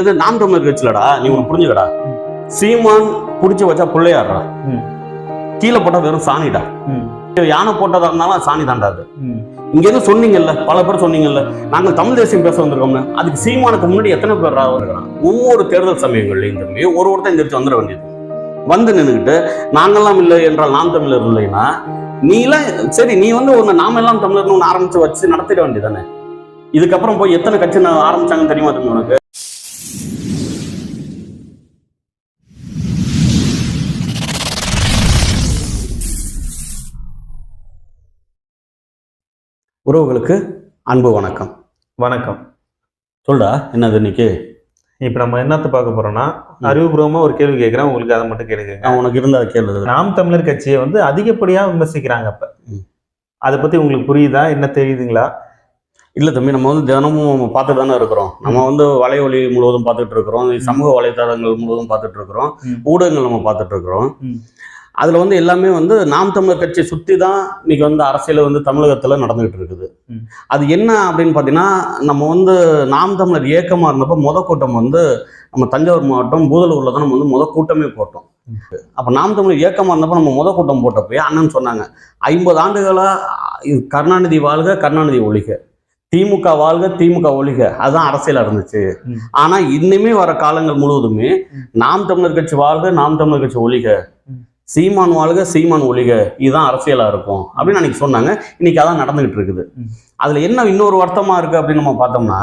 இது நாம் தமிழர் கட்சிலடா நீ ஒன்று புரிஞ்சுக்கடா. சீமான் புடிச்சு வச்சா பிள்ளையாடுறா. கீழே போட்டா வெறும் சாணிடா. யானை போட்டதா இருந்தாலும் சாணி தாண்டாது. இங்க இருந்து சொன்னீங்கல்ல? பல பேர் சொன்னீங்கல்ல. நாங்கள் தமிழ் தேசியம் பேச வந்திருக்கோம்னு. அதுக்கு சீமானுக்கு முன்னாடி எத்தனை பேர் இருக்கிறான் ஒவ்வொரு தேர்தல் சமயங்கள்லையும் தம்பி ஒரு ஒருத்தன் எந்திரிச்சு வந்துட வேண்டியது. வந்து நின்றுக்கிட்டு நாங்கெல்லாம் இல்லை என்றால் நாம் தமிழர் இல்லைன்னா நீலாம் சரி நீ வந்து ஒன்று நாம எல்லாம் தமிழர்னு ஒன்று ஆரம்பிச்சு வச்சு நடத்திட வேண்டியதானே இதுக்கப்புறம் போய் எத்தனை கட்சி ஆரம்பிச்சாங்கன்னு தெரியுமா தம்பி உனக்கு? உறவுகளுக்கு அன்பு வணக்கம். வணக்கம். சொல்டா என்னது இன்னைக்கு? இப்ப நம்ம என்னத்த பார்க்க போறோம்னா அறிவுபூர்வமா ஒரு கேள்வி கேட்கிறேன் உங்களுக்கு அதை மட்டும் கேளுங்க. நான் உனக்கு இருந்தா கேள்வி நாம் தமிழர் கட்சியை வந்து அதிகப்படியா விமர்சிக்கிறாங்க அப்ப. அதை பத்தி உங்களுக்கு புரியுதா? என்ன தெரியுதுங்களா? இல்ல தம்பி நம்ம வந்து தினமும் பார்த்துட்டு தானே இருக்கிறோம். நம்ம வந்து வலையொலி முழுவதும் பார்த்துட்டு இருக்கிறோம். சமூக வலைதளங்கள் முழுவதும் பார்த்துட்டு இருக்கிறோம். ஊடகங்கள் நம்ம பார்த்துட்டு இருக்கிறோம். அதுல வந்து எல்லாமே வந்து நாம் தமிழர் கட்சியை சுத்தி தான் இன்னைக்கு வந்து அரசியல் வந்து தமிழகத்துல நடந்துகிட்டு இருக்குது. அது என்ன அப்படின்னு பாத்தீங்கன்னா நம்ம வந்து நாம் தமிழர் இயக்கமா இருந்தப்ப முத கூட்டம் வந்து நம்ம தஞ்சாவூர் மாவட்டம் பூதலூர்ல தான் நம்ம வந்து முத கூட்டமே போட்டோம் அப்ப நாம் தமிழர் இயக்கமா இருந்தப்ப நம்ம முத கூட்டம் போட்டப்போ அண்ணன் சொன்னாங்க ஐம்பது ஆண்டுகளா இது கருணாநிதி வாழ்க கருணாநிதி ஒழிக திமுக வாழ்க திமுக ஒழிக அதுதான் அரசியலா இருந்துச்சு. ஆனா இன்னுமே வர காலங்கள் முழுவதுமே. நாம் தமிழர் கட்சி வாழ்க நாம் தமிழர் கட்சி ஒழிக. சீமான் வாழ்க சீமான் ஒழிக. இதுதான் அரசியலா இருக்கும். அப்படின்னு அன்னைக்கு சொன்னாங்க. இன்னைக்கு அதான் நடந்துகிட்டு இருக்குது. அதுல என்ன இன்னொரு வருத்தமா இருக்கு அப்படின்னு நம்ம பார்த்தோம்னா.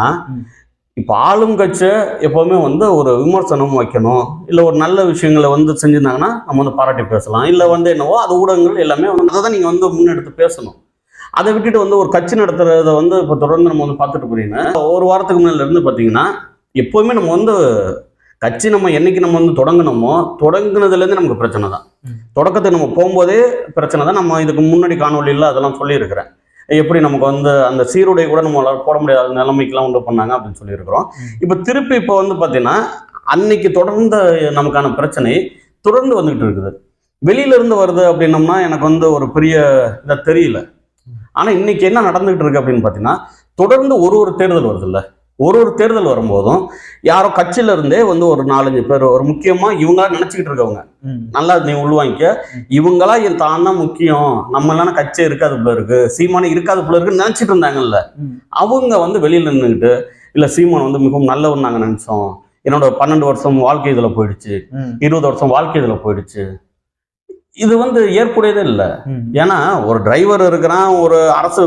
இப்ப ஆளும் கட்சியை எப்பவுமே வந்து ஒரு விமர்சனம் வைக்கணும். இல்ல ஒரு நல்ல விஷயங்களை வந்து செஞ்சிருந்தாங்கன்னா நம்ம வந்து பாராட்டி பேசலாம். இல்ல வந்து என்னவோ அது ஊடகங்கள் எல்லாமே வந்து அதை தான் நீங்க வந்து முன்னெடுத்து பேசணும். அதை விட்டுட்டு வந்து ஒரு கட்சி நடத்துறத வந்து இப்போ தொடர்ந்து நம்ம வந்து பார்த்துட்டு போறீங்கன்னா ஒரு வாரத்துக்கு முன்னால இருந்து பார்த்தீங்கன்னா எப்பவுமே நம்ம வந்து கட்சி நம்ம என்னைக்கு நம்ம வந்து தொடங்கினோமோ தொடங்குனதுலேருந்து நமக்கு பிரச்சனை தான். தொடக்கத்துக்கு நம்ம போகும்போதே பிரச்சனை தான். நம்ம இதுக்கு முன்னாடி காணொலியில் அதெல்லாம் சொல்லியிருக்கிறேன். எப்படி நமக்கு வந்து அந்த சீருடை கூட நம்ம போட முடியாத நிலைமைக்கெல்லாம் உண்டு பண்ணாங்க அப்படின்னு சொல்லியிருக்கிறோம். இப்போ திருப்பி இப்போ வந்து பார்த்தீங்கன்னா அன்னைக்கு தொடர்ந்த நமக்கான பிரச்சனை தொடர்ந்து வந்துகிட்டு இருக்குது. வெளியில இருந்து வருது அப்படின்னம்னா எனக்கு வந்து ஒரு பெரிய இதை தெரியல. ஆனா இன்னைக்கு என்ன நடந்துகிட்டு இருக்கு அப்படின்னு பார்த்தீங்கன்னா தொடர்ந்து ஒரு ஒரு தேர்தல் வருது இல்லை ஒரு ஒரு தேர்தல் வரும்போதும் யாரோ கட்சியில இருந்தே வந்து ஒரு நாலஞ்சு பேர் ஒரு முக்கியமா இவங்க நினைச்சுக்கிட்டு இருக்கவங்க. நல்லா நீ உள்வாங்கிக்க. இவங்களா என் தான் தான் முக்கியம். நம்ம எல்லாம் கட்சி இருக்காது போல இருக்கு. சீமானே இருக்காது போல இருக்குன்னு நினைச்சிட்டு இருந்தாங்கல்ல. அவங்க வந்து வெளியில நின்றுக்கிட்டு இல்ல சீமான் வந்து மிகவும் நல்லவன் நாங்க நினைச்சோம். என்னோட பன்னெண்டு வருஷம் வாழ்க்கை இதுல போயிடுச்சு. இருபது வருஷம் வாழ்க்கை இதுல போயிடுச்சு. இது வந்து ஏற்புடையதே இல்லை. ஏன்னா ஒரு டிரைவர் இருக்கிறான் ஒரு அரசு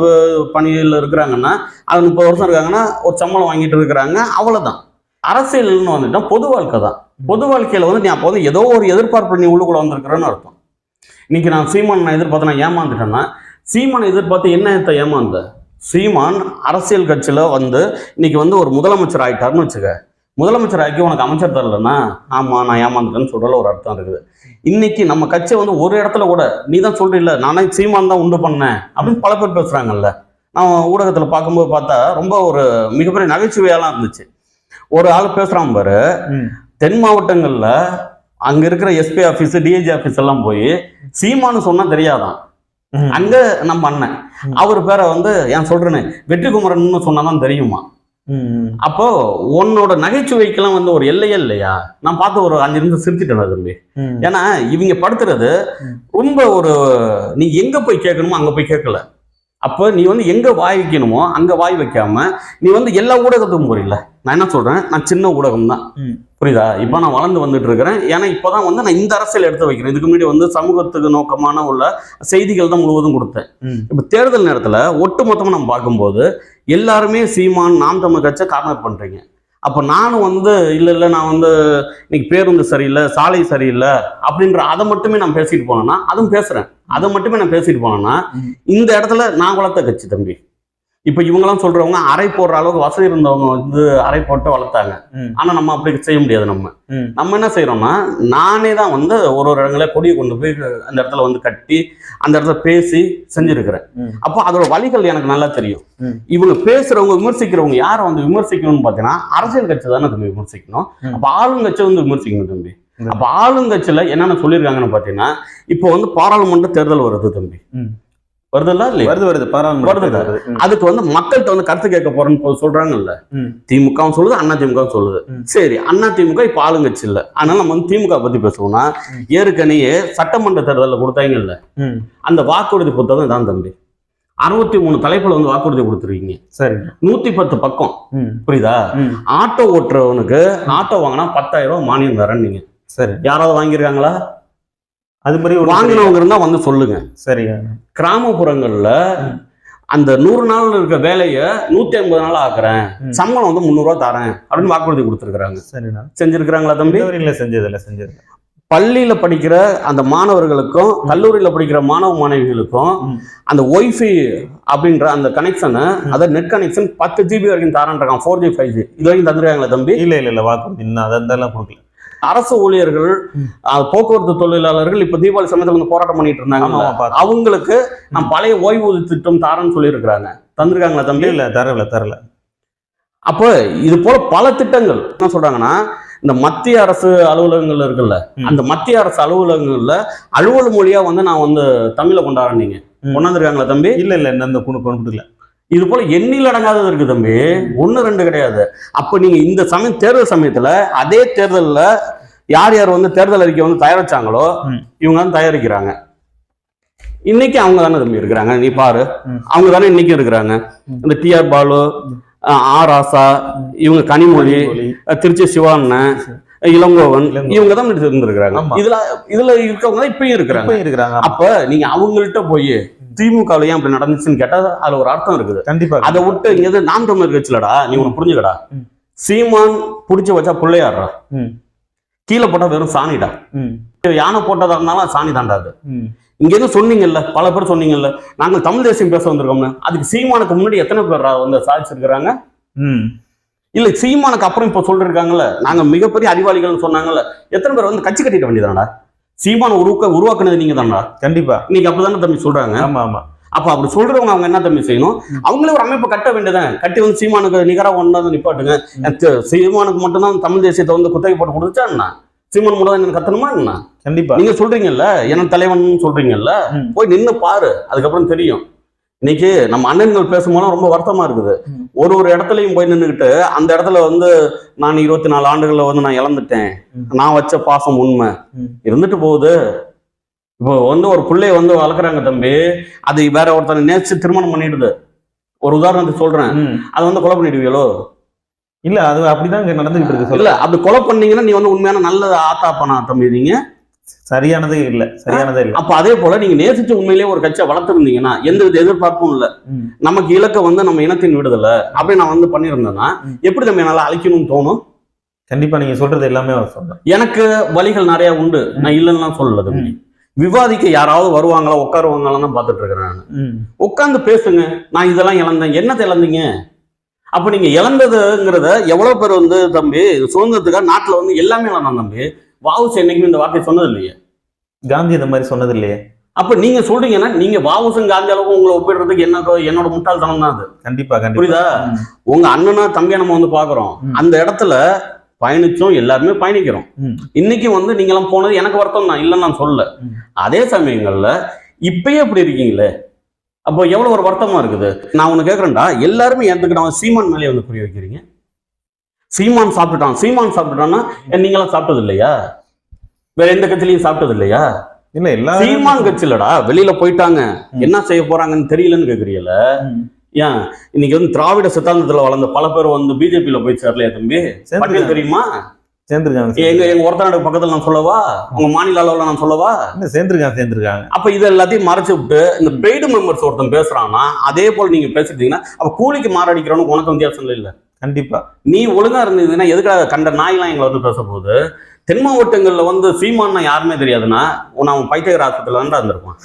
பணியில் இருக்கிறாங்கன்னா அது முப்பது வருஷம் இருக்காங்கன்னா ஒரு சம்பளம் வாங்கிட்டு இருக்கிறாங்க அவ்வளவுதான். அரசியல்னு வந்துட்டா பொது வாழ்க்கை தான். பொது வாழ்க்கையில வந்து நீ அப்போ வந்து ஏதோ ஒரு எதிர்பார்ப்பு நீ உள்ளுக்குள்ள வந்திருக்கிறன்னு அர்த்தம். இன்னைக்கு நான் சீமான் நான் எதிர்பார்த்து நான் ஏமாந்துட்டேன்னா சீமானை எதிர்பார்த்து என்ன ஏமாந்த? சீமான் அரசியல் கட்சியில வந்து இன்னைக்கு வந்து ஒரு முதலமைச்சர் ஆயிட்டாருன்னு வச்சுக்க முதலமைச்சர் ஆக்கி உனக்கு அமைச்சர் தரலன்னா ஆமா நான் ஏமாந்துட்டேன்னு சொல்றதுல ஒரு அர்த்தம் இருக்குது இன்னைக்கு நம்ம கட்சி வந்து ஒரு இடத்துல கூட நீ தான் சொல்றீல்ல நானே சீமான் தான் உண்டு பண்ணேன் அப்படின்னு பல பேர் பேசுறாங்கல்ல நான் ஊடகத்துல பார்க்கும்போது பார்த்தா ரொம்ப ஒரு மிகப்பெரிய நகைச்சுவையெல்லாம் இருந்துச்சு ஒரு ஆள் பேசுறான் பாரு. தென் மாவட்டங்கள்ல அங்க இருக்கிற எஸ்பி ஆபீஸ் டிஐஜி ஆபீஸ் எல்லாம் போய் சீமான்னு சொன்னா தெரியாதான். அங்க நம்ம அண்ணன். அவர் பேரை வந்து ஏன் சொல்றேன்னு வெற்றி குமரன் சொன்னாதான் தெரியுமா. அப்போ உன்னோட நகைச்சுவைக்கெல்லாம் வந்து ஒரு எல்லையே இல்லையா நான் பார்த்து ஒரு அஞ்சு நிமிஷம் சிரிச்சிட்டேன் தம்பி. ஏன்னா இவங்க படுத்துறது. ரொம்ப ஒரு நீ எங்க போய் கேட்கணுமோ அங்க போய் கேட்கல அப்போ நீ வந்து எங்க வாய் வைக்கணுமோ அங்க வாய் வைக்காம நீ வந்து எல்லா ஊடகத்துக்கும் போறீல்ல. நான் என்ன சொல்றேன்? நான் சின்ன ஊடகம் தான். புரியுதா? இப்போ நான் வளர்ந்து வந்துட்டு இருக்கிறேன். ஏன்னா இப்போதான் வந்து நான் இந்த அரசியல் எடுத்து வைக்கிறேன். இதுக்கு முன்னாடி வந்து சமூகத்துக்கு நோக்கமான உள்ள செய்திகள் தான் முழுவதும் கொடுத்தேன். இப்போ தேர்தல் நேரத்தில் ஒட்டு மொத்தமாக நம்ம பார்க்கும்போது எல்லாருமே சீமான் நாம் தமிழ் கட்சியை கார்னர் பண்ணுறீங்க அப்போ நானும் வந்து இல்லை இல்லை நான் வந்து இன்னைக்கு பேருந்து சரியில்லை சாலை சரியில்லை அப்படின்ற அதை மட்டுமே நான் பேசிட்டு போனேன்னா அதுவும் பேசுகிறேன் அதை மட்டுமே நான் பேசிட்டு போனேன்னா. இந்த இடத்துல நான் வளர்த்த கட்சி தம்பி இப்போ இவங்கெல்லாம் சொல்றவங்க அறை போடுற அளவுக்கு வசதி இருந்தவங்க வந்து அறை போட்டு வளர்த்தாங்க. ஆனா நம்ம அப்படி செய்ய முடியாது நம்ம. நம்ம என்ன செய்யறோம்னா நானே தான் வந்து ஒரு ஒரு இடங்கள கொடியை கொண்டு போய் அந்த இடத்துல வந்து கட்டி அந்த இடத்துல பேசி செஞ்சிருக்கிறேன். அப்போ அதோட வழிகள் எனக்கு நல்லா தெரியும். இவங்க பேசுறவங்க விமர்சிக்கிறவங்க யாரை வந்து விமர்சிக்கணும்னு பார்த்தீங்கன்னா அரசியல் கட்சி தானே தம்பி விமர்சிக்கணும். அப்போ ஆளுங்கட்சி வந்து விமர்சிக்கணும் தம்பி. அப்போ ஆளுங்கட்சியில என்னென்ன சொல்லியிருக்காங்கன்னு பார்த்தீங்கன்னா இப்போ வந்து பாராளுமன்ற தேர்தல் வருது தம்பி. வருதுல்ல இல்லையா? வருது வருது. வருது. அதுக்கு வந்து மக்கள்கிட்ட வந்து கருத்து கேட்க போறேன்னு சொல்றாங்கல்ல. திமுகவும் சொல்லுது அண்ணா திமுகவும் சொல்லுது. சரி அண்ணா திமுக இப்ப ஆளுங்கட்சி இல்ல. அதனால நம்ம வந்து திமுக பத்தி பேசுவோம்னா. ஏற்கனவே சட்டமன்ற தேர்தலில் கொடுத்தாங்கல்ல. அந்த வாக்குறுதி புத்தகம் தான் தம்பி. அறுபத்தி மூணு தலைப்புல வந்து வாக்குறுதி கொடுத்துருக்கீங்க. சரி நூத்தி பத்து பக்கம். புரியுதா. ஆட்டோ ஓட்டுறவனுக்கு ஆட்டோ வாங்கினா பத்தாயிரம் ரூபாய் மானியம் தரேன் நீங்க சரி. யாராவது வாங்கியிருக்காங்களா? அது மாதிரி ஒரு வாங்கினவங்க இருந்தா வந்து சொல்லுங்க. சரி கிராமப்புறங்கள்ல. அந்த நூறு நாள் இருக்க வேலையை நூத்தி ஐம்பது நாள் ஆக்குறேன். சம்பளம் வந்து முந்நூறுவா தரேன் அப்படின்னு வாக்குறுதி கொடுத்துருக்காங்க சரிண்ணா. செஞ்சிருக்கிறாங்களா தம்பி? செஞ்சது இல்ல செஞ்சது இல்ல. பள்ளியில படிக்கிற அந்த மாணவர்களுக்கும் கல்லூரியில படிக்கிற மாணவ மாணவிகளுக்கும். அந்த ஒய்ஃபை அப்படின்ற அந்த கனெக்ஷனை அதாவது நெட் கனெக்ஷன் பத்து ஜிபி வரைக்கும் தரான் ஃபோர் ஜி ஃபைவ் ஜி இது வரைக்கும் தந்துருக்காங்களா தம்பி? இல்ல இல்ல இல்ல வாக்குறுதி இன்னும் அதெல்லாம் கொடுக்கல. அரசு ஊழியர்கள் போக்குவரத்து தொழிலாளர்கள் இப்ப தீபாவளி சமயத்துல வந்து போராட்டம் பண்ணிட்டு இருந்தாங்க. அவங்களுக்கு நான் பழைய ஓய்வூதிய திட்டம் தாரேன்னு சொல்லியிருக்கிறாங்க. தந்திருக்காங்களா இல்ல தம்பி? இல்ல தரல தரல. அப்போ இது போல பல திட்டங்கள். என்ன சொல்றாங்கன்னா இந்த மத்திய அரசு அலுவலகங்கள் இருக்குல்ல. அந்த மத்திய அரசு அலுவலகங்கள்ல அலுவல் மொழியா வந்து நான் வந்து தமிழை கொண்டாடுறீங்க ம். கொண்டாந்துருக்காங்களா தம்பி? இல்ல இல்ல இந்த கொண்டு கொண்டு இது போல எண்ணில் அடங்காதது இருக்கு தம்பி. ஒண்ணு ரெண்டு கிடையாது. அப்ப நீங்க இந்த சமயம் தேர்தல் சமயத்துல அதே தேர்தல்ல யார் யார் வந்து தேர்தல் அறிக்கை வந்து தயாரிச்சாங்களோ. இவங்க தான் தயாரிக்கிறாங்க. இன்னைக்கு அவங்க தானே தம்பி இருக்கிறாங்க. நீ பாரு. அவங்க தானே இன்னைக்கு இருக்கிறாங்க. இந்த டிஆர் பாலு ஆர் ராசா இவங்க கனிமொழி திருச்சி சிவாண்ணன் இளங்கோவன். இவங்க தான் இருந்திருக்கிறாங்க. இதுல இதுல இருக்கவங்க தான் இப்பயும் இருக்கிறாங்க இருக்கிறாங்க அப்ப நீங்க அவங்கள்ட்ட போய் திமுக ஏன் அப்படி நடந்துச்சுன்னு கேட்டா அதுல ஒரு அர்த்தம் இருக்குது கண்டிப்பா அதை விட்டு இங்க நாம் தமிழர் கட்சியிலடா நீ ஒண்ணு புரிஞ்சுக்கடா. சீமான் புடிச்சு வச்சா பிள்ளையாடுறா. கீழே போட்டா வெறும் சாணிடா. யானை போட்டதா இருந்தாலும் சாணி தாண்டாது. இங்க எதுவும் சொன்னீங்கல்ல பல பேர் சொன்னீங்கல்ல நாங்கள் தமிழ் தேசியம் பேச வந்திருக்கோம்னு அதுக்கு சீமானுக்கு முன்னாடி எத்தனை பேர் வந்து சாதிச்சிருக்கிறாங்க. இல்ல சீமானுக்கு அப்புறம் இப்ப சொல்லிருக்காங்கல்ல நாங்க மிகப்பெரிய அறிவாளிகள்னு சொன்னாங்கல்ல எத்தனை பேர் வந்து கட்சி கட்டிட வேண்டியதானடா? சீமான உருவாக்க உருவாக்குனது நீங்க தானடா கண்டிப்பா. இன்னைக்கு அப்படிதானே தம்பி சொல்றாங்க. ஆமா ஆமா. அப்ப அப்படி சொல்றவங்க அவங்க என்ன தம்பி செய்யணும்? அவங்களே ஒரு அமைப்பை கட்ட வேண்டியதான் கட்டி வந்து சீமானுக்கு நிகரா ஒன்றா வந்து நிப்பாட்டுங்க. சீமானுக்கு மட்டும்தான் தமிழ் தேசியத்தை வந்து குத்தகை போட்டு கொடுத்துச்சா என்ன? சீமான் மட்டும் தான் கத்தணுமா என்ன? கண்டிப்பா. நீங்க சொல்றீங்கல்ல என்ன தலைவன் சொல்றீங்கல்ல. போய் நின்னு பாரு அதுக்கப்புறம் தெரியும். இன்னைக்கு நம்ம அண்ணன்கள் பேசும்போது ரொம்ப வருத்தமா இருக்குது. ஒரு ஒரு இடத்துலயும் போய் நின்றுக்கிட்டு அந்த இடத்துல வந்து நான் இருபத்தி நாலு ஆண்டுகள்ல வந்து நான் இழந்துட்டேன். நான் வச்ச பாசம் உண்மை. இருந்துட்டு போகுது இப்போ வந்து ஒரு பிள்ளைய வந்து வளர்க்குறாங்க தம்பி அது வேற ஒருத்தனை நேசிச்சு திருமணம் பண்ணிடுது ஒரு உதாரணத்துக்கு சொல்றேன். அதை வந்து கொலை பண்ணிடுவீங்களோ இல்ல அது அப்படிதான் நடந்துகிட்டு இருக்கு இல்ல அப்படி கொலை பண்ணீங்கன்னா நீ வந்து உண்மையான நல்ல ஆத்தாப்பனா தம்பி நீங்க சரியானதே இல்ல சரியானதே இல்ல. அப்ப அதே போல நீங்க நேசிச்சு உண்மையிலேயே ஒரு கட்சியை வளர்த்துருந்தீங்கன்னா எந்த வித எதிர்பார்ப்பும் இல்ல. நமக்கு இலக்க வந்து நம்ம இனத்தின் விடுதலை அப்படி நான் வந்து பண்ணியிருந்தேன்னா ம். எப்படி நம்ம என்னால அழிக்கணும்னு தோணும்? கண்டிப்பா நீங்க சொல்றது எல்லாமே சொல்றேன் எனக்கு வழிகள் நிறைய உண்டு. நான் இல்லைன்னு சொல்லல தம்பி. விவாதிக்க யாராவது வருவாங்களா உட்காருவாங்களான்னு தான் பார்த்துட்டு இருக்கிறேன் நான். உட்காந்து பேசுங்க. நான் இதெல்லாம் இழந்தேன். என்னத்தை இழந்தீங்க? அப்ப நீங்க இழந்ததுங்கிறத எவ்வளவு பேர் வந்து தம்பி சுதந்திரத்துக்காக நாட்டுல வந்து எல்லாமே இழந்தான் தம்பி. வாவுசி என்னைக்குமே இந்த வார்த்தை சொன்னது இல்லையே காந்தி இந்த மாதிரி சொன்னது இல்லையே அப்ப நீங்க சொல்றீங்கன்னா நீங்க வாவுசும் காந்தி அளவுக்கு உங்களை ஒப்பிடுறதுக்கு என்ன என்னோட முட்டாள்தனம் தான் அது. கண்டிப்பா கண்டிப்பா. புரியுதா. உங்க அண்ணனா தம்பியா நம்ம வந்து பாக்குறோம். அந்த இடத்துல பயணிச்சோம் எல்லாருமே பயணிக்கிறோம். இன்னைக்கு வந்து நீங்களாம் போனது எனக்கு வருத்தம் தான் இல்லைன்னு நான் சொல்லல. அதே சமயங்கள்ல இப்பயே இப்படி இருக்கீங்களே? அப்போ எவ்வளவு ஒரு வருத்தமா இருக்குது? நான் ஒண்ணு கேக்குறேன்டா எல்லாருமே எதுக்கிட்ட சீமான் மேலே வந்து புரிய வைக்கிறீங்க. சீமான் சாப்பிட்டுட்டான். சீமான் சாப்பிட்டுட்டான்னா நீங்களாம் சாப்பிட்டது இல்லையா? வேற எந்த கட்சியிலையும் சாப்பிட்டது இல்லையா இல்ல எல்லா சீமான் கட்சியிலடா வெளியில போயிட்டாங்க. என்ன செய்ய போறாங்கன்னு தெரியலன்னு கேக்குறீல ம். ஏன்? இன்னைக்கு வந்து திராவிட சித்தாந்தத்துல வளர்ந்த பல பேர் வந்து பிஜேபியில போய் சேரலையா தம்பி? சேர்ந்துருக்காங்க. தெரியுமா? சேர்ந்துருக்காங்க எங்க எங்க ஒருத்தநாடு பக்கத்துல நான் சொல்லவா? உங்க மாநில அளவுல நான் சொல்லவா? சேர்ந்துருக்காங்க சேர்ந்துருக்காங்க. அப்ப இது எல்லாத்தையும் மறைச்சு விட்டு இந்த பெய்டு மெம்பர்ஸ் ஒருத்தன் பேசுறான்னா அதே போல நீங்க பேசிட்டீங்கன்னா அப்ப கூலிக்கு மாரடிக்கிறவனுக்கு உனக்கு வித்தியாசம் இல்ல. கண்டிப்பா. நீ ஒழுங்கா இருந்ததுன்னா எதுக்காக கண்ட நாயெல்லாம் எங்களை வந்து பேச போகுது? தென் மாவட்டங்கள்ல வந்து சீமான்னா யாருமே தெரியாதுன்னா உன் அவன் பைத்தியகர ஆஸ்பத்திரியில தான் இருந்திருப்பான்.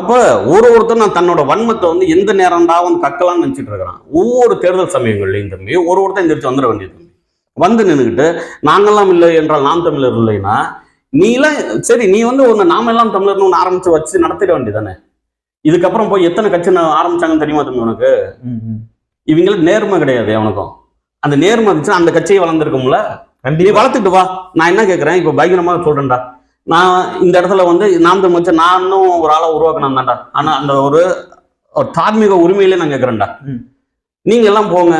அப்ப ஒரு ஒருத்தர் நான் தன்னோட வன்மத்தை வந்து எந்த நேரம்டா வந்து கக்கலாம்னு நினைச்சிட்டு இருக்கிறான். ஒவ்வொரு தேர்தல் சமயங்கள்லையும் தம்பி ஒரு ஒருத்தன் எந்திரிச்சு வந்துட வேண்டியது தம்பி. வந்து நின்றுக்கிட்டு நாங்கெல்லாம் இல்லை என்றால் நாம் தமிழர் இல்லைன்னா நீலாம் சரி நீ வந்து ஒன்று நாம எல்லாம் தமிழர்னு ஒன்று ஆரம்பிச்சு வச்சு நடத்திட வேண்டியதானே இதுக்கப்புறம் போய் எத்தனை கட்சி நான் ஆரம்பிச்சாங்கன்னு தெரியுமா தம்பி உனக்கு. இவங்களுக்கு நேர்மை கிடையாது அவனுக்கும். அந்த நேர்மை இருந்துச்சுன்னா அந்த கட்சியை வளர்ந்துருக்கும்ல? நீ வளர்த்துட்டு வா. நான் என்ன கேட்கறேன் இப்போ பயங்கரமா சொல்றேன்டா. நான் இந்த இடத்துல வந்து நாம் தமிழ் வச்சு நானும் ஒரு ஆளை உருவாக்கணும் தான்டா ஆனா அந்த ஒரு ஒரு தார்மீக உரிமையிலே நான் கேட்கறேன்டா. நீங்க எல்லாம் போங்க.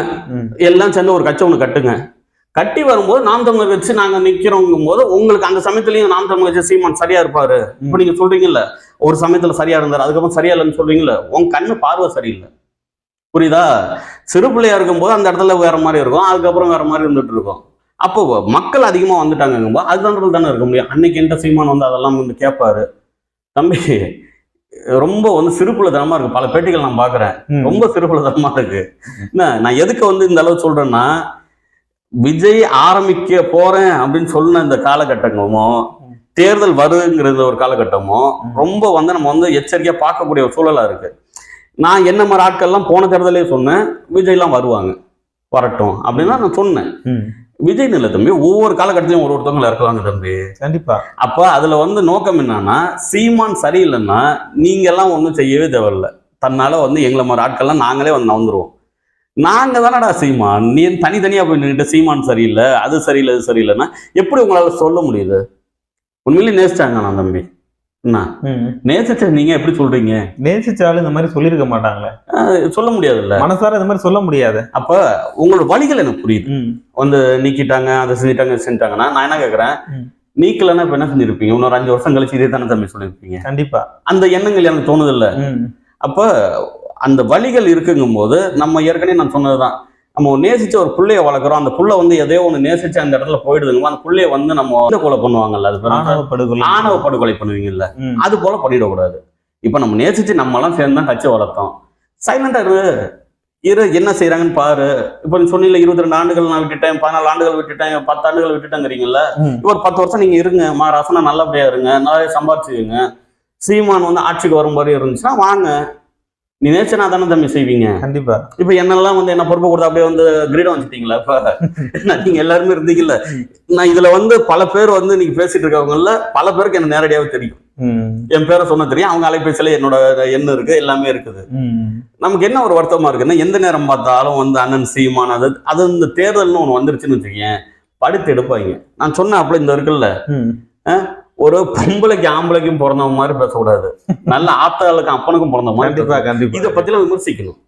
எல்லாம் சேர்ந்து ஒரு கட்சி ஒன்று கட்டுங்க. கட்டி வரும்போது நாம் தமிழர் வச்சு நாங்க நிக்கிறோங்கும் போது உங்களுக்கு அந்த சமயத்துலயும் நாம் தமிழர் வச்சு சீமான் சரியா இருப்பாரு. இப்ப நீங்க சொல்றீங்கல்ல ஒரு சமயத்துல சரியா இருந்தாரு அதுக்கப்புறம் சரியா இல்லைன்னு சொல்றீங்கல்ல உன் கண்ணு பார்வை சரியில்லை. புரியுதா? சிறு பிள்ளையா இருக்கும்போது அந்த இடத்துல வேற மாதிரி இருக்கும் அதுக்கப்புறம் வேற மாதிரி இருந்துட்டு இருக்கும். அப்போ மக்கள் அதிகமா வந்துட்டாங்கும்போது அதுதான் தானே இருக்க முடியும். அன்னைக்கு எந்த சீமான் வந்து அதெல்லாம் வந்து கேட்பாரு தம்பி ரொம்ப வந்து சிறுப்புலதனமா இருக்கு. பல பேட்டிகள் நான் பாக்குறேன். ரொம்ப சிறுபலதனமா இருக்கு. என்ன நான் எதுக்கு வந்து இந்த அளவு சொல்றேன்னா விஜய் ஆரம்பிக்க போறேன் அப்படின்னு சொன்ன இந்த காலகட்டமுமோ தேர்தல் வருதுங்கிறது ஒரு காலகட்டமோ ம். ரொம்ப வந்து நம்ம வந்து எச்சரிக்கையா பார்க்கக்கூடிய ஒரு சூழலா இருக்கு. நான் என்ன மாதிரி ஆட்கள்லாம் போன தேர்தலே சொன்னேன் விஜய்லாம் வருவாங்க வரட்டும் அப்படின்னு நான் சொன்னேன். விஜய் இல்ல தம்பி ஒவ்வொரு காலகட்டத்திலையும் ஒரு ஒருத்தவங்களை இறக்குவாங்க தம்பி. கண்டிப்பா. அப்ப அதுல வந்து நோக்கம் என்னன்னா சீமான் சரியில்லைன்னா நீங்க எல்லாம் ஒன்றும் செய்யவே தேவையில்ல. தன்னால வந்து எங்களை மாதிரி ஆட்கள்லாம் நாங்களே வந்து நவந்துருவோம். நாங்க தானடா சீமான்? நீ தனித்தனியா போய் நின்றுட்டு சீமான் சரியில்லை அது சரியில்லை இது சரியில்லைன்னா எப்படி உங்களால சொல்ல முடியுது? உண்மையிலேயே நேசிச்சாங்க நான் தம்பி. நேசிச்ச நீங்க எப்படி சொல்றீங்க? நேசிச்சாலும் இந்த மாதிரி சொல்லியிருக்க மாட்டாங்களே. சொல்ல முடியாதுல்ல. மனசார இந்த மாதிரி சொல்ல முடியாது. அப்ப உங்களோட வழிகள் எனக்கு புரியுது. வந்து நீக்கிட்டாங்க அதை செஞ்சுட்டாங்க செஞ்சுட்டாங்கன்னா நான் என்ன கேக்குறேன். நீக்கலன்னா இப்ப என்ன செஞ்சிருப்பீங்க? இன்னொரு அஞ்சு வருஷம் கழிச்சு இதே தானே தம்பி சொல்லியிருப்பீங்க. கண்டிப்பா. அந்த எண்ணங்கள் எனக்கு தோணுது ம். அப்ப அந்த வழிகள் இருக்குங்கும் போது நம்ம ஏற்கனவே நான் சொன்னதுதான். நம்ம ஒரு நேசிச்ச ஒரு புள்ளைய வளர்க்குறோம். அந்த புள்ள வந்து எதையோ ஒன்று நேசிச்சு அந்த இடத்துல போயிடுதுங்க அந்த புள்ளைய வந்து நம்ம இந்த கொலை பண்ணுவாங்கல்ல அது? ஆணவ படுகொலை. ஆணவ படுகொலை பண்ணுவீங்கல்ல. அது போல பண்ணிடக்கூடாது. இப்ப நம்ம நேசிச்சு நம்ம எல்லாம் சேர்ந்து தான் கட்சி வளர்த்தோம். சைலண்டா இரு. இரு என்ன செய்யறாங்கன்னு பாரு. இப்ப நீ சொன்னீங்க இருபத்தி ரெண்டு ஆண்டுகள் நான் விட்டுட்டேன் பதினாலு ஆண்டுகள் விட்டுட்டேன் பத்து ஆண்டுகள் விட்டுட்டேங்கிறீங்கல்ல. ஒரு பத்து வருஷம் நீங்க இருங்க. மா ரசனா நல்லபடியா இருங்க. நிறைய சம்பாதிச்சுக்கங்க சீமான் வந்து ஆட்சிக்கு வரும்போது இருந்துச்சுன்னா வாங்க. நீ நேச்சனா தானே தம்பி செய்வீங்க? கண்டிப்பா. இப்ப என்னெல்லாம் வந்து என்ன பொறுப்பு கொடுத்து அப்படியே வந்து கிரீடம் வச்சுட்டீங்களா இப்ப என்ன, நீங்க எல்லாருமே இருந்தீங்கல்ல. நான் இதுல வந்து பல பேர் வந்து நீங்க பேசிட்டு இருக்கவங்கல்ல பல பேருக்கு எனக்கு நேரடியாவே தெரியும். என் பேரை சொன்ன தெரியும். அவங்க அலைபேசியில என்னோட எண்ணம் இருக்கு எல்லாமே இருக்குது. நமக்கு என்ன ஒரு வருத்தமா இருக்குன்னா எந்த நேரம் பார்த்தாலும் வந்து அண்ணன் சீமான் அது அது இந்த தேர்தல்னு ஒண்ணு வந்துருச்சுன்னு வச்சுக்கேன் படுத்து எடுப்பாங்க. நான் சொன்னேன் அப்படி இந்த இருக்குல்ல. ஒரு பொம்பளைக்கு ஆம்பளைக்கும் பிறந்தவன் மாதிரி பேசக்கூடாது. நல்ல ஆத்தாளுக்கும் அப்பனுக்கும் பிறந்த மாதிரி கண்டிப்பா பேசணும். கண்டிப்பா. இதை பத்திலாம் விமர்சிக்கணும்.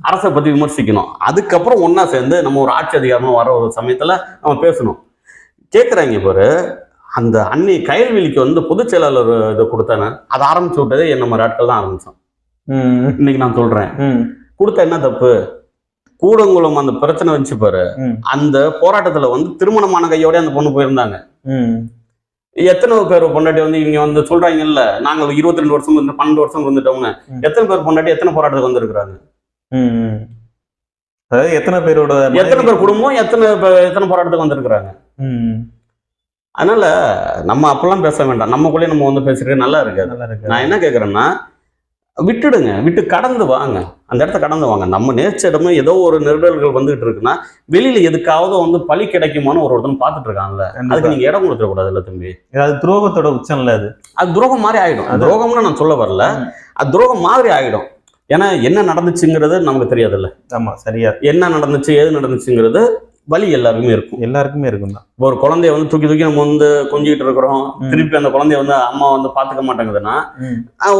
அரசை பத்தி விமர்சிக்கணும். அதுக்கப்புறம் ஒண்ணா சேர்ந்து நம்ம ஒரு ஆட்சி அதிகாரமா வர ஒரு சமயத்துல நம்ம பேசணும். கேக்குறாங்க பாரு அந்த அன்னி கயல்வெளிக்கு வந்து பொதுச் செயலாளர் இதை கொடுத்தானே அதை ஆரம்பிச்சு விட்டதே என்ன மாதிரி ஆட்கள் தான் ஆரம்பிச்சோம். ம். இன்னைக்கு நான் சொல்றேன். ம். கொடுத்த என்ன தப்பு? கூடங்குளம் அந்த பிரச்சனை வந்துச்சு பாரு. அந்த போராட்டத்துல வந்து திருமணமான கையோட அந்த பொண்ணு போயிருந்தாங்க. ம். எத்தனை பேர் பொண்டாட்டி வந்து இவங்க வந்து சொல்றாங்கல்ல? நாங்க இருபத்தி ரெண்டு வருஷம் இருந்து பன்னெண்டு வருஷம் இருந்துட்டோம்னு. எத்தனை பேர் பொண்டாட்டி எத்தனை போராட்டத்துக்கு வந்திருக்கிறாங்க. அதாவது எத்தனை பேரோட எத்தனை பேர் குடும்பம் எத்தனை எத்தனை போராட்டத்துக்கு வந்திருக்கிறாங்க. அதனால நம்ம அப்பெல்லாம் பேச வேண்டாம். நம்மக்குள்ளே நம்ம வந்து பேசுறது நல்லா இருக்காது. நல்லா இருக்கு நான் என்ன கேக்குறேன்னா விட்டுடுங்க விட்டு கடந்து வாங்க. அந்த இடத்த கடந்து வாங்க. நம்ம நேச்ச இடமே ஏதோ ஒரு நெருடல்கள் வந்துகிட்டு இருக்குன்னா வெளியில எதுக்காவது வந்து பழி கிடைக்குமான்னு ஒரு ஒருத்தன் பார்த்துட்டு கண்டிப்பா. அதுக்கு நீங்க இடம் கொடுத்துட கூடாது இல்ல தம்பி. அது துரோகத்தோட உச்சம்ல அது. அது துரோகம் மாதிரி ஆயிடும். துரோகம்னு நான் சொல்ல வரல. அது துரோகம் மாதிரி ஆயிடும். ஏன்னா என்ன நடந்துச்சுங்கிறது நமக்கு தெரியாதுல்ல. ஆமா சரியா. என்ன நடந்துச்சு ஏது நடந்துச்சுங்கிறது வலி எல்லாருக்குமே இருக்கும். எல்லாருக்குமே இருக்கும் தான். ஒரு குழந்தைய வந்து தூக்கி தூக்கி நம்ம வந்து கொஞ்சிக்கிட்டு இருக்கிறோம். திருப்பி அந்த குழந்தைய வந்து அம்மா வந்து பாத்துக்க மாட்டேங்குதுன்னா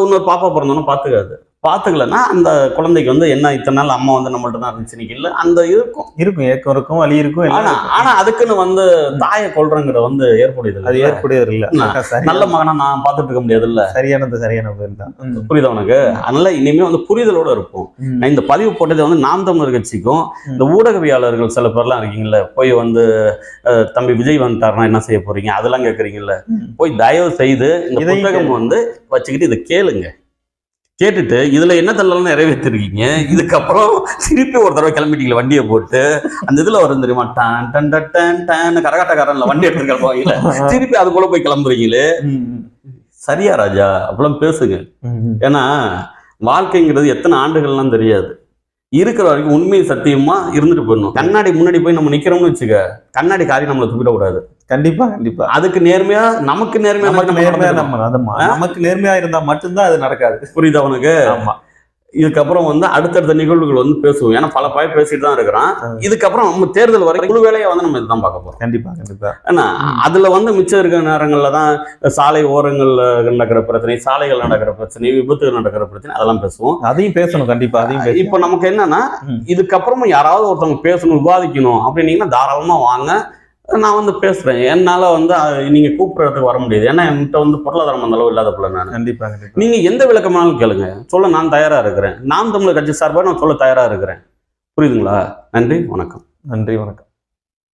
இன்னொரு பாப்பா பிறந்தோன்னா பாத்துக்காது. பாத்துக்கலன்னா அந்த குழந்தைக்கு வந்து என்ன இத்தனை நாள் அம்மா வந்து நம்மள்ட்ட தான் இருந்துச்சு இன்னைக்கு இல்ல. அந்த இருக்கும். இருக்கும் ஏக்கம் இருக்கும் வலி இருக்கும் ஆனா இருக்கும். ஆனா அதுக்குன்னு வந்து தாயை கொள்றங்கிற வந்து ஏற்புடையது அது ஏற்புடையது இல்ல. நல்ல மகனா நான் பாத்துட்டு இருக்க முடியாது இல்ல. சரியானது சரியான பதில் தான். புரியுதா உனக்கு? அதனால இனிமே வந்து புரிதலோட இருப்போம். ம். நான் இந்த பதிவு போட்டது வந்து நாம் தமிழர் கட்சிக்கும் இந்த ஊடகவியாளர்கள் சில பேர்லாம் இருக்கீங்கல்ல போய் வந்து தம்பி விஜய் வந்துட்டாருன்னா என்ன செய்ய போறீங்க? அதெல்லாம் கேக்குறீங்கல்ல. ம். போய் தயவு செய்து இந்த புத்தகம் வந்து வச்சுக்கிட்டு இதை கேளுங்க. கேட்டுட்டு இதுல என்ன தள்ளலாம் நிறைவேற்றிருக்கீங்க இதுக்கப்புறம் திருப்பி ஒரு தடவை கிளம்பிட்டீங்களா வண்டியை போட்டு. அந்த இதுல வரும் தெரியுமா? டான் டன் டன் டன் கரகாட்டக்காரன்ல வண்டி எடுத்து கிளம்புவாங்கல்ல திருப்பி அது போல போய் கிளம்புறீங்களே. சரியா ராஜா அப்பெல்லாம் பேசுங்க. ஏன்னா வாழ்க்கைங்கிறது எத்தனை ஆண்டுகள்லாம் தெரியாது. இருக்கிற வரைக்கும் உண்மை சத்தியமா இருந்துட்டு போயிடணும். கண்ணாடி முன்னாடி போய் நம்ம நிக்கிறோம்னு வச்சுக்க கண்ணாடி காரி நம்மளை தூக்கிட கூடாது கண்டிப்பா கண்டிப்பா. அதுக்கு நேர்மையா நமக்கு நேர்மையா நமக்கு நேர்மையா. நம்ம நமக்கு நேர்மையா இருந்தா மட்டும்தான் அது நடக்காது. புரியுதா உனக்கு? ஆமா. இதுக்கப்புறம் வந்து அடுத்தடுத்த நிகழ்வுகள் வந்து பேசுவோம். ஏன்னா பல பாய் பேசிட்டு தான் இருக்கிறான். இதுக்கப்புறம் நம்ம தேர்தல் வரை குழு வேலையை வந்து நம்ம இதுதான் பார்க்க போறோம். கண்டிப்பா கண்டிப்பா. ஏன்னா அதுல வந்து மிச்சம் இருக்கிற நேரங்கள்ல தான் சாலை ஓரங்கள்ல நடக்கிற பிரச்சனை சாலைகள் நடக்கிற பிரச்சனை விபத்துகள் நடக்கிற பிரச்சனை அதெல்லாம் பேசுவோம். அதையும் பேசணும் கண்டிப்பா அதையும் இப்போ நமக்கு என்னன்னா. இதுக்கப்புறமும் யாராவது ஒருத்தவங்க பேசணும் விவாதிக்கணும் அப்படின்னீங்கன்னா தாராளமா வாங்க. நான் வந்து பேசுறேன். என்னால வந்து அஹ், நீங்க கூப்பிடுறதுக்கு வர முடியாது. ஏன்னா என்கிட்ட வந்து பொருளாதாரம் அந்த அளவு இல்லாத பிள்ளை நான். கண்டிப்பா கண்டிப்பா. நீங்க எந்த விளக்கமானாலும் கேளுங்க. சொல்ல நான் தயாரா இருக்கிறேன். நாம் தமிழர் கட்சி சார்பாக நான் சொல்ல தயாரா இருக்கிறேன். புரியுதுங்களா? நன்றி வணக்கம். நன்றி வணக்கம்.